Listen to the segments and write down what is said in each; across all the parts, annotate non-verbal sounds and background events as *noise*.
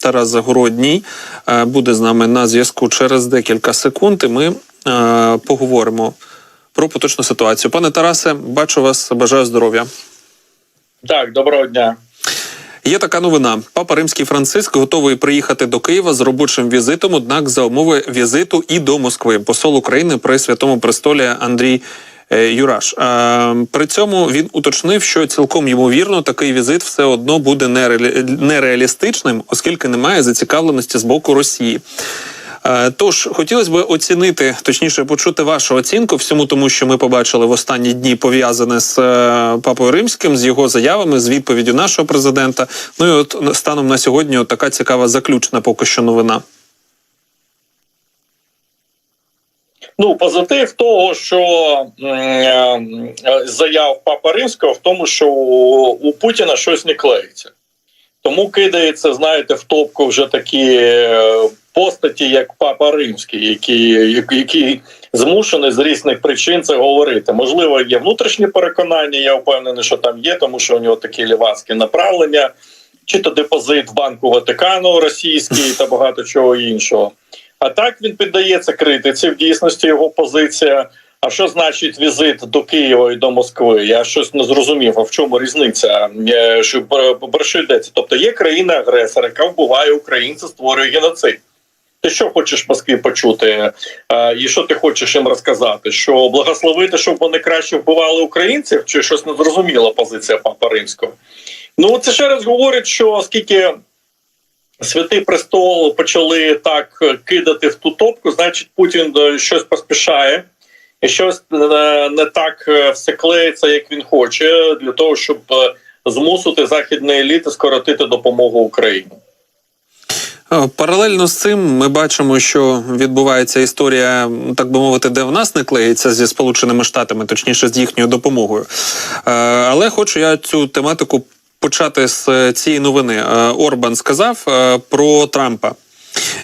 Тарас Загородній е, буде з нами на зв'язку через декілька секунд. І ми е, поговоримо про поточну ситуацію. Пане Тарасе, бачу вас, бажаю здоров'я. Так, доброго дня. Є така новина: Папа Римський Франциск готовий приїхати до Києва з робочим візитом. Однак за умови візиту і до Москви. Посол України при святому престолі Андрій. Е, Юраш Е, при цьому він уточнив, що цілком ймовірно такий візит все одно буде нереалі- нереалістичним, оскільки немає зацікавленості з боку Росії. Е, Тож хотілося б оцінити, точніше, почути вашу оцінку всьому тому, що ми побачили в останні дні пов'язане з папою римським, з його заявами, з відповіддю нашого президента. Ну і от станом на сьогодні, от така цікава заключна поки що новина. Ну, позитив того, що е, заяв Папа Римського в тому, що у, у Путіна щось не клеїться. Тому кидається, знаєте, в топку вже такі е, постаті, як Папа Римський, які, які змушені з різних причин це говорити. Можливо, є внутрішні переконання. Я впевнений, що там є, тому що у нього такі лівацькі направлення, чи то депозит в банку Ватикану російський та багато чого іншого. А так він піддається критиці в дійсності його позиція. А що значить візит до Києва і до Москви? Я щось не зрозумів. А в чому різниця? Е, Що про про що йдеться? Тобто є країна-агресор, яка вбиває українців, створює геноцид. Ти що хочеш Москві почути? Е, І що ти хочеш їм розказати? Що благословити, щоб вони краще вбивали українців, чи щось незрозуміла позиція Папа Римського? Ну це ще раз говорить, що оскільки Святий престол почали так кидати в ту топку, значить Путін е, щось поспішає і щось е, не так е, все клеїться, як він хоче, для того, щоб е, змусити західні еліти скоротити допомогу Україні. Е, Паралельно з цим ми бачимо, що відбувається історія, так би мовити, де в нас не клеїться зі Сполученими Штатами, точніше з їхньою допомогою. Е, Але хочу я цю тематику почати з е, цієї новини. Е, Орбан сказав е, про Трампа.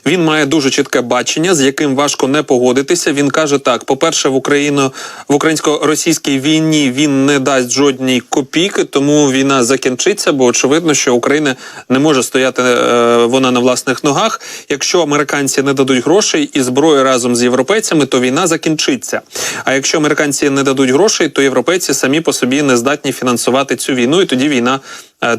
Він має дуже чітке бачення, з яким важко не погодитися. Він каже так: по-перше, в Україну в українсько-російській війні він не дасть жодній копійки, тому війна закінчиться, бо очевидно, що Україна не може стояти е, вона на власних ногах. Якщо американці не дадуть грошей і зброї разом з європейцями, то війна закінчиться. А якщо американці не дадуть грошей, то європейці самі по собі не здатні фінансувати цю війну, і тоді війна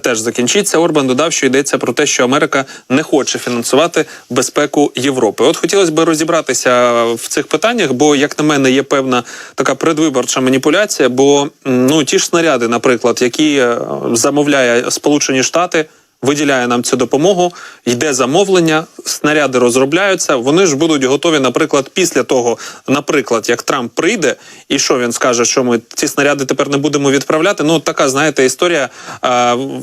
теж закінчиться. Орбан додав, що йдеться про те, що Америка не хоче фінансувати безпеку Європи. От хотілося б розібратися в цих питаннях, бо, як на мене, є певна така предвиборча маніпуляція. Бо ну ті ж снаряди, наприклад, які е, замовляє Сполучені Штати. Виділяє нам цю допомогу, йде замовлення, снаряди розробляються. Вони ж будуть готові, наприклад, після того, наприклад, як Трамп прийде, і що він скаже, що ми ці снаряди тепер не будемо відправляти. Ну, така, знаєте, історія.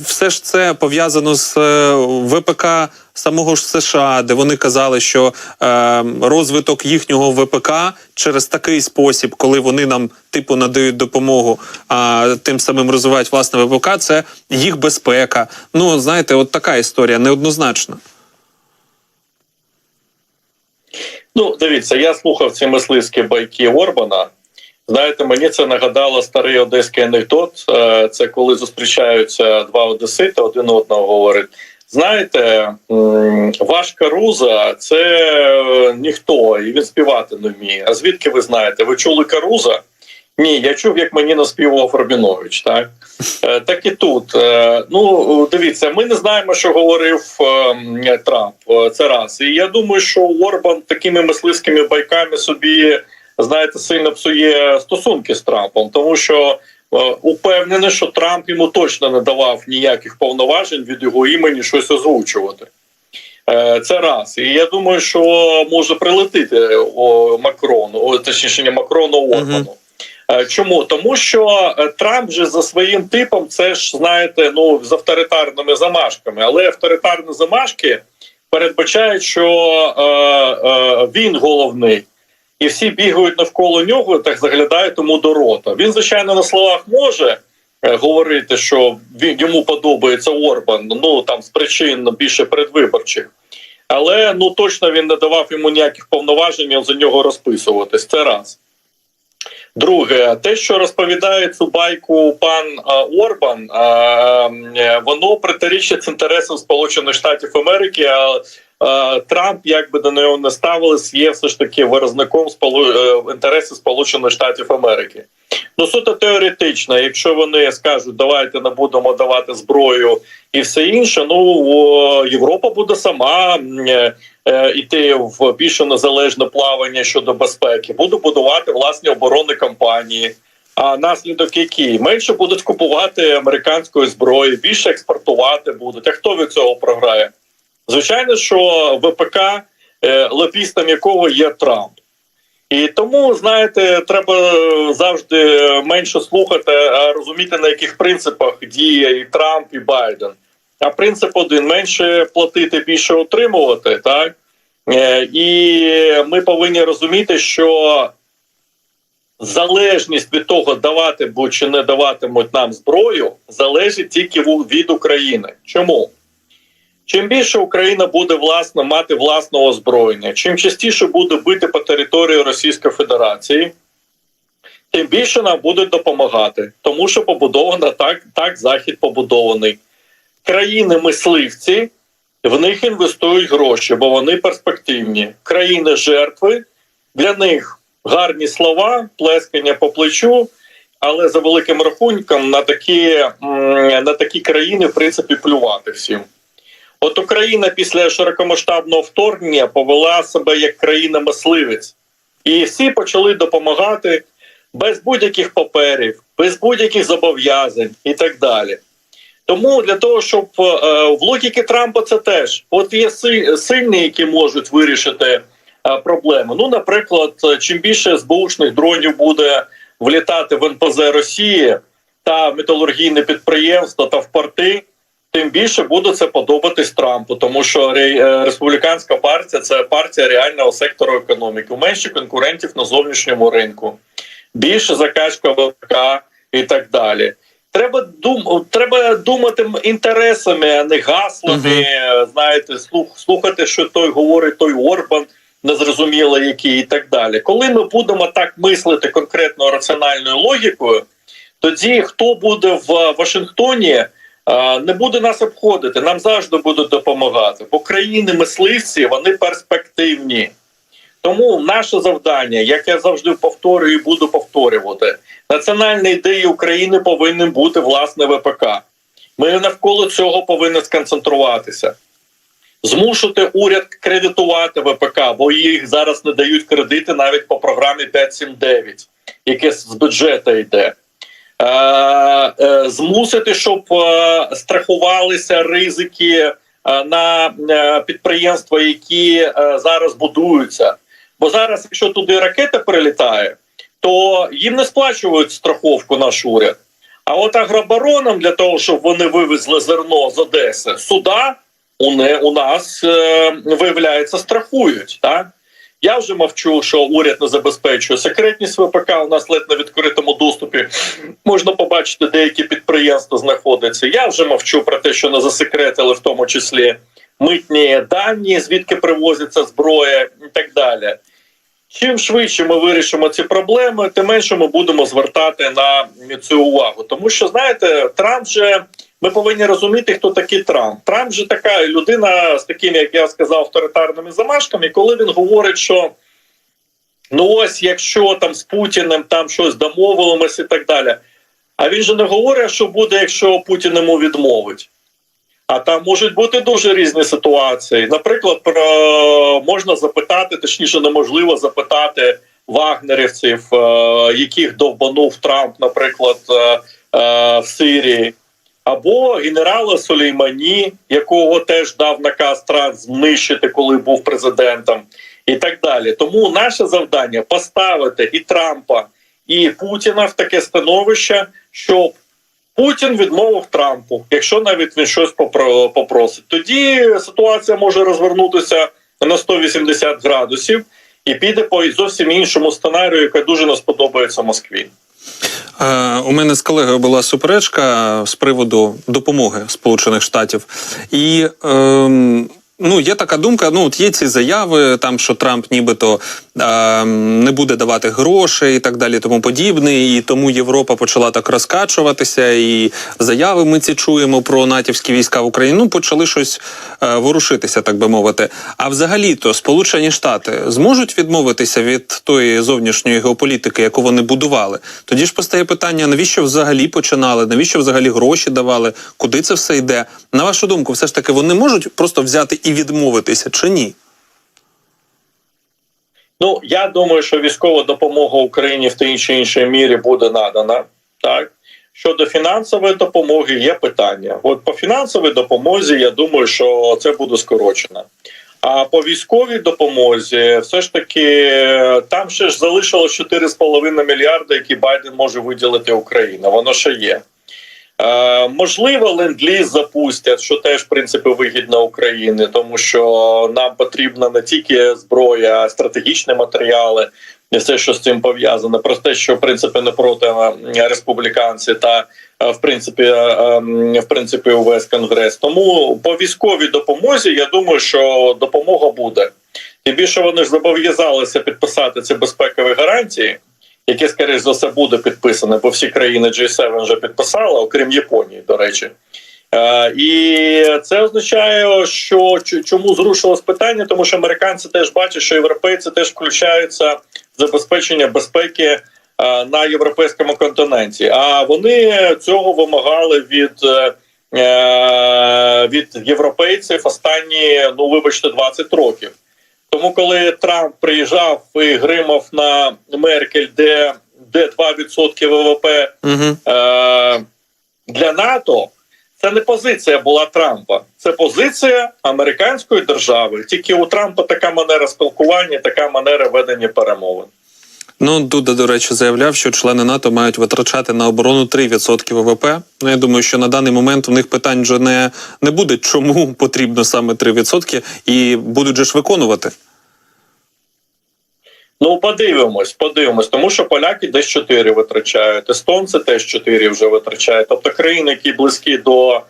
Все ж це пов'язано з е, ВПК самого ж США, де вони казали, що е, розвиток їхнього ВПК через такий спосіб, коли вони нам типу надають допомогу, а тим самим розвивають власне ВПК, це їх безпека. Ну знаєте, от така історія неоднозначна. Ну, дивіться, я слухав ці мисливські байки Орбана. Знаєте, мені це нагадало старий одеський анекдот. Е, Це коли зустрічаються два одесити, один одного говорить: знаєте, м, ваш Каруза це е, ніхто, і він співати не вміє. А звідки ви знаєте? Ви чули Каруза? Ні, я чув, як мені наспівував Рабінович. Так Е, так і тут. Е, Ну дивіться, ми не знаємо, що говорив Трамп. Це раз. І я думаю, що Орбан такими мисливськими байками собі знаєте сильно псує стосунки з Трампом, тому що упевнений, що Трамп йому точно не давав ніяких повноважень від його імені щось озвучувати. Е, Це раз. І я думаю, що може прилетити Макрону, точніше, не Макрону, Орбану. Е, Чому? Тому що е, Трамп же за своїм типом, це ж знаєте, ну з авторитарними замашками, але авторитарні замашки передбачають, що е, е, він головний, і всі бігають навколо нього, так заглядають йому до рота. Він, звичайно, на словах може е, говорити, що він йому подобається Орбан, ну там з причин більше передвиборчих. Але ну точно він не давав йому ніяких повноважень за нього розписуватись. Це раз. Друге, те, що розповідає цю байку пан а, Орбан, а, е, воно протирічить інтересам Сполучених Штатів Америки. А Трамп, як би до нього не ставились, є все ж таки виразником е, інтересів Сполучених Штатів Америки. Ну суто теоретично, якщо вони скажуть, давайте не будемо давати зброю і все інше, ну Європа буде сама е, е, іти в більше незалежне плавання щодо безпеки, буде будувати власні оборонні компанії. А наслідок який менше будуть купувати американської зброї, більше експортувати будуть. А хто від цього програє? Звичайно, що ВПК, е, лобістом якого є Трамп. І тому, знаєте, треба завжди менше слухати, а розуміти, на яких принципах діє і Трамп, і Байден. А принцип один: менше платити, більше отримувати. Так? Е, І ми повинні розуміти, що залежність від того, давати чи не даватимуть нам зброю, залежить тільки від України. Чому? Чим більше Україна буде власне мати власного озброєння, чим частіше буде бити по території Російської Федерації, тим більше нам будуть допомагати, тому що побудовано так, так захід побудований. Країни мисливці в них інвестують гроші, бо вони перспективні. Країни жертви для них гарні слова, плескання по плечу. Але за великим рахунком на такі, на такі країни, в принципі, плювати всім. От Україна після широкомасштабного вторгнення повела себе як країна-мисливець, і всі почали допомагати без будь-яких паперів, без будь-яких зобов'язань і так далі. Тому для того, щоб е, в логіки Трампа це теж от є си- сильні, які можуть вирішити е, проблеми. Ну, наприклад, чим більше СБУшних дронів буде влітати в НПЗ Росії та металургійне підприємство та в порти, тим більше буде це подобатись Трампу, тому що е, республіканська партія це партія реального сектору економіки, менше конкурентів на зовнішньому ринку, більше закачка ВК і так далі. Треба дум, треба думати інтересами, а не гаслами. е, Знаєте, слух, слухати, що той говорить, той Орбан незрозуміло який і так далі. Коли ми будемо так мислити конкретно раціональною логікою, тоді хто буде в Вашингтоні, не буде нас обходити. Нам завжди будуть допомагати. Бо країни мисливці вони перспективні. Тому наше завдання, як я завжди повторюю і буду повторювати, національні ідеї України повинні бути власне ВПК. Ми навколо цього повинні сконцентруватися. Змушувати уряд кредитувати ВПК, бо їх зараз не дають кредити навіть по програмі 579, яке з бюджету йде. Е, е, змусити, щоб е, страхувалися ризики на підприємства, які зараз будуються. Бо зараз, якщо туди ракета прилітає, то їм не сплачують страховку наш уряд. А от агробаронам для того, щоб вони вивезли зерно з Одеси, суда у, нас виявляється страхують. Так? Я вже мовчу, що уряд не забезпечує секретність ВПК. У нас ледь на відкритому доступі можна побачити, деякі підприємства знаходяться. Я вже мовчу про те, що не засекретили, в тому числі митні дані, звідки привозиться зброя і так далі. Чим швидше ми вирішимо ці проблеми, тим менше ми будемо звертати на цю увагу. Тому що знаєте, Трамп же ми повинні розуміти, хто такий Трамп. Трамп же така людина з такими, як я сказав, авторитарними замашками. Коли він говорить, що ну ось якщо там з Путіним там щось домовилимось і так далі. А він же не говорить, що буде, якщо Путін йому відмовить. А там можуть бути дуже різні ситуації. Наприклад, про можна запитати, точніше, неможливо запитати вагнерівців, е, яких довбанув Трамп, наприклад, е, е, в Сирії, або генерала Сулеймані, якого теж дав наказ Трамп знищити, коли був президентом, і так далі. Тому наше завдання поставити і Трампа, і Путіна в таке становище, щоб Путін відмовив Трампу, якщо навіть він щось попро- попросить. Тоді ситуація може розвернутися на 180 градусів і піде по зовсім іншому сценарію, яка дуже не сподобається Москві. Е, У мене з колегою була суперечка з приводу допомоги Сполучених Штатів, і ем, Ну, є така думка. Ну, от є ці заяви, там що Трамп нібито е, не буде давати грошей і так далі, тому подібне. І тому Європа почала так розкачуватися. І заяви ми ці чуємо про натівські війська в Україні. Ну, почали щось е, ворушитися, так би мовити. А взагалі-то Сполучені Штати зможуть відмовитися від тої зовнішньої геополітики, яку вони будували. Тоді ж постає питання: навіщо взагалі починали? Навіщо взагалі гроші давали? Куди це все йде? На вашу думку, все ж таки вони можуть просто взяти і відмовитися чи ні? Ну я думаю, що військова допомога Україні в тій чи іншій мірі буде надана. Так щодо фінансової допомоги, є питання. От по фінансовій допомозі, я думаю, що це буде скорочено. А по військовій допомозі, все ж таки, там ще ж залишилось 4,5 мільярди, які Байден може виділити Україні. Воно ще є. Е, можливо, ленд-ліз запустять, що теж в принципі вигідно Україні, тому що нам потрібна не тільки зброя, а стратегічні матеріали, і все, що з цим пов'язано. Про те, що в принципі не проти е, республіканці та е, в принципі, ем, в принципі, увесь конгрес. Тому по військовій допомозі я думаю, що допомога буде. Тим більше вони ж зобов'язалися підписати ці безпекові гарантії яке, скоріш за все, буде підписане, бо всі країни G7 вже підписали, окрім Японії, до речі. Е, і це означає, що чому зрушилось питання, тому що американці теж бачать, що європейці теж включаються в забезпечення безпеки е, на європейському континенті. А вони цього вимагали від, е, від європейців останні, ну вибачте, 20 років. Тому, коли Трамп приїжджав і гримав на Меркель, де, де 2% ВВП Угу. е, для НАТО, це не позиція була Трампа, це позиція американської держави. Тільки у Трампа така манера спілкування, така манера ведення перемовин. Ну, Дуда, до речі, заявляв, що члени НАТО мають витрачати на оборону 3% ВВП. Ну, я думаю, що на даний момент у них питань вже не, не буде, чому потрібно саме 3%, і будуть же ж виконувати. Ну, подивимось, подивимось, тому що поляки десь 4 витрачають, естонці теж 4 вже витрачають. Тобто країни, які близькі до е,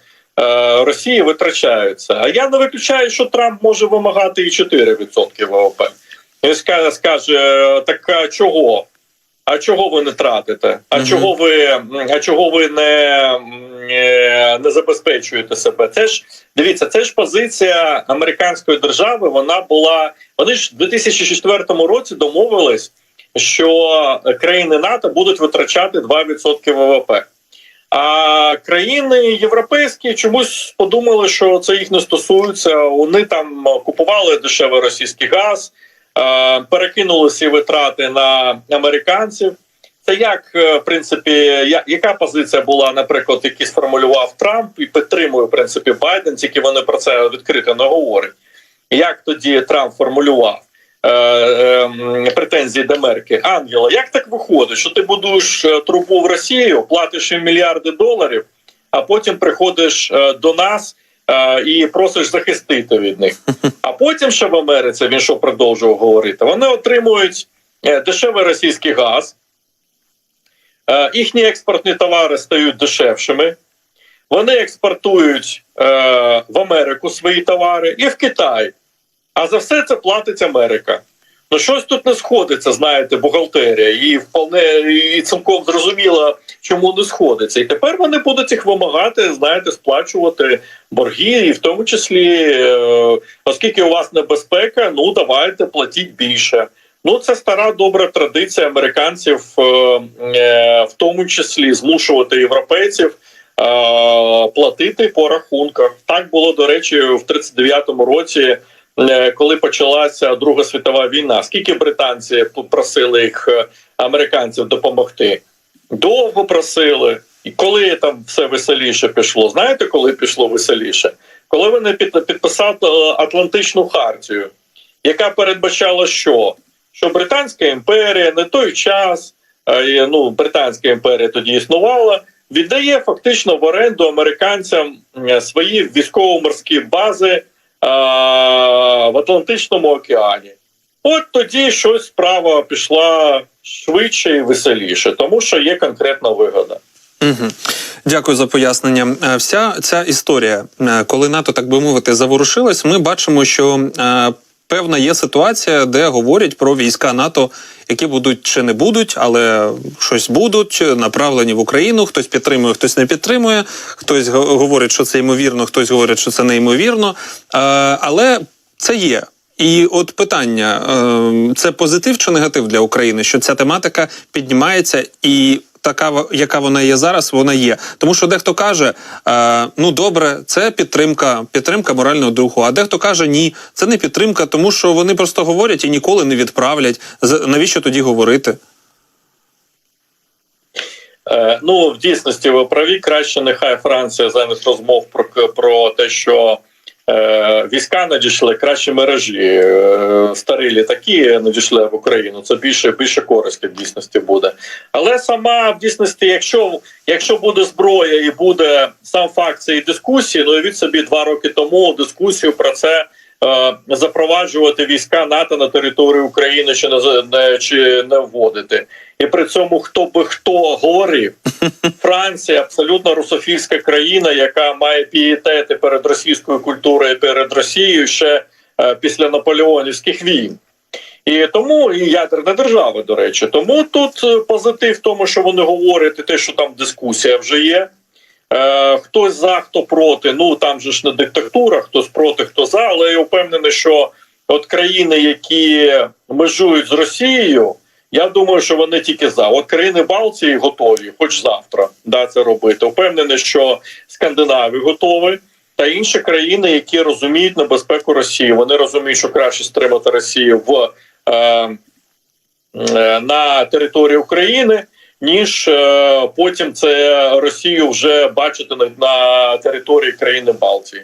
Росії, витрачаються. А я не виключаю, що Трамп може вимагати і 4% ВВП. Він скаже, скаже так а чого? А чого ви не тратите? А Мгм. чого ви а чого ви не, е, не забезпечуєте себе? Це ж дивіться, це ж позиція американської держави. Вона була вони ж в 2004 році домовились, що країни НАТО будуть витрачати 2% ВВП. А країни європейські чомусь подумали, що це їх не стосується. Вони там купували дешевий російський газ, е, перекинули ці витрати на американців. Це як е, в принципі, яка позиція була, наприклад, які сформулював Трамп і підтримує в принципі Байден, тільки вони про це відкрито не говорять. Як тоді Трамп формулював е, е, претензії до Мерки? Ангела, як так виходить, що ти будуєш е, трубу в Росію, платиш їм мільярди доларів, а потім приходиш е, до нас е, і просиш захистити від них. А потім ще в Америці він що продовжував говорити? Вони отримують е, дешевий російський газ, е, їхні експортні товари стають дешевшими. Вони експортують е, в Америку свої товари і в Китай. А за все це платить Америка. Ну щось тут не сходиться, знаєте, бухгалтерія, і вполне і цілком зрозуміло, чому не сходиться. І тепер вони будуть їх вимагати, знаєте, сплачувати борги, і в тому числі, е, оскільки у вас небезпека, ну давайте платіть більше. Ну, це стара добра традиція американців, е, е, в тому числі змушувати європейців платити по рахунках. Так було до речі, в 39-му році, коли почалася Друга світова війна. Скільки британці просили їх е, американців допомогти? Довго просили. І коли там все веселіше пішло, знаєте, коли пішло веселіше? Коли вони під- підписали е, Атлантичну хартію, яка передбачала, що? Що Британська імперія на той час, е, ну, Британська імперія тоді існувала, віддає фактично в оренду американцям е, свої військово-морські бази е, в Атлантичному океані. От тоді щось справа пішла швидше і веселіше, тому що є конкретна вигода. Угу. Дякую за пояснення. Е, Вся ця історія, е, коли НАТО, так би мовити, заворушилась, ми бачимо, що е, певна є ситуація, де говорять про війська НАТО, які будуть чи не будуть, але щось будуть направлені в Україну. Хтось підтримує, хтось не підтримує. Хтось го- говорить, що це ймовірно, хтось говорить, що це неймовірно. Але це є. І от питання: е, це позитив чи негатив для України, що ця тематика піднімається і. Така, яка вона є зараз, вона є. Тому що дехто каже: е, ну добре, це підтримка, підтримка морального духу. А дехто каже, ні, це не підтримка, тому що вони просто говорять і ніколи не відправлять. Навіщо тоді говорити? Е, ну, в дійсності ви праві. Краще нехай Франція замість розмов про, про те, що війська надійшли, кращі мережі. Е, старі літаки надійшли в Україну. Це більше більше користі в дійсності буде. Але сама в дійсності, якщо, якщо буде зброя і буде сам факт цієї дискусії, ну і від собі два роки тому дискусію про це. Е, Запроваджувати війська НАТО на територію України чи не чи не вводити, і при цьому хто би хто говорив, *laughs* Франція абсолютно русофільська країна, яка має пієтети перед російською культурою, перед Росією ще е, після наполеонівських війн. І тому і ядерна держава, до речі. Тому тут е, позитив в тому, що вони говорять, і те, що там дискусія вже є. Е, хтось за, хто проти. Ну там же ж не диктатура, хтось проти, хто за. Але я впевнений, що от країни, які межують з Росією, я думаю, що вони тільки за. От країни Балтії готові, хоч завтра, да, це робити. Впевнений, що Скандинавія готові. Та інші країни, які розуміють небезпеку Росії, вони розуміють, що краще стримати Росію в е, е, на території України, ніж е, потім це Росію вже бачити на, території країни Балтії.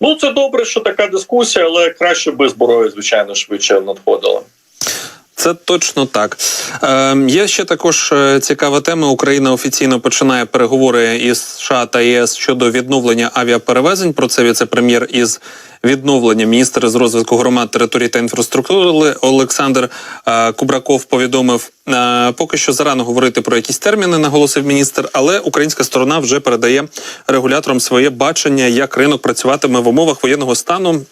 Ну це добре, що така дискусія, але краще би зброя, звичайно, швидше надходила. Це точно так. Е, є ще також е, цікава тема. Україна офіційно починає переговори із США та ЄС щодо відновлення авіаперевезень. Про це віце-прем'єр із відновлення міністр з розвитку громад, територій та інфраструктури Олександр е, Кубраков повідомив. Е, поки що зарано говорити про якісь терміни, наголосив міністр, але українська сторона вже передає регуляторам своє бачення, як ринок працюватиме в умовах воєнного стану.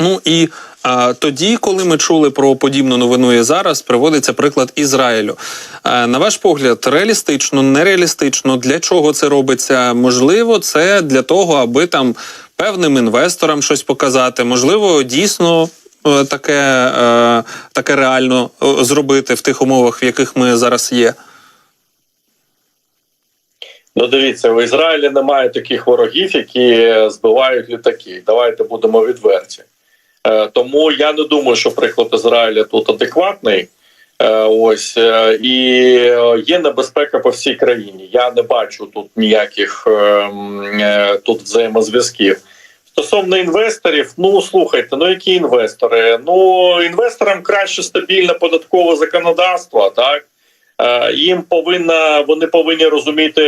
Ну і а, тоді, коли ми чули про подібну новину і зараз, приводиться приклад Ізраїлю. А, на ваш погляд, реалістично, нереалістично, для чого це робиться? Можливо, це для того, аби там певним інвесторам щось показати. Можливо, дійсно. е, Таке, е, таке реально е, зробити в тих умовах, в яких ми зараз є. Ну, дивіться, в Ізраїлі немає таких ворогів, які збивають літаки. Давайте будемо відверті. Е, тому я не думаю, що приклад Ізраїля тут адекватний. Е, ось е, і є небезпека по всій країні. Я не бачу тут ніяких тут взаємозв'язків. Стосовно інвесторів, ну слухайте, ну які інвестори? Ну інвесторам краще стабільне податкове законодавство, так їм повинна вони повинні розуміти,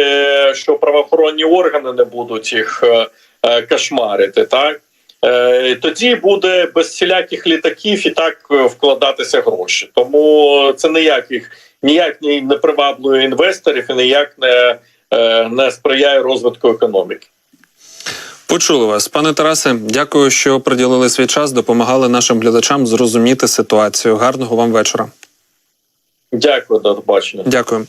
що правоохоронні органи не будуть їх кошмарити, так. Е, Тоді буде без всіляких літаків і так е, вкладатися гроші. Тому це ніяких ніяк не приваблює інвесторів і ніяк не, е, не сприяє розвитку економіки. Почули вас, пане Тарасе. Дякую, що приділили свій час, допомагали нашим глядачам зрозуміти ситуацію. Гарного вам вечора. Дякую, до побачення. Дякую.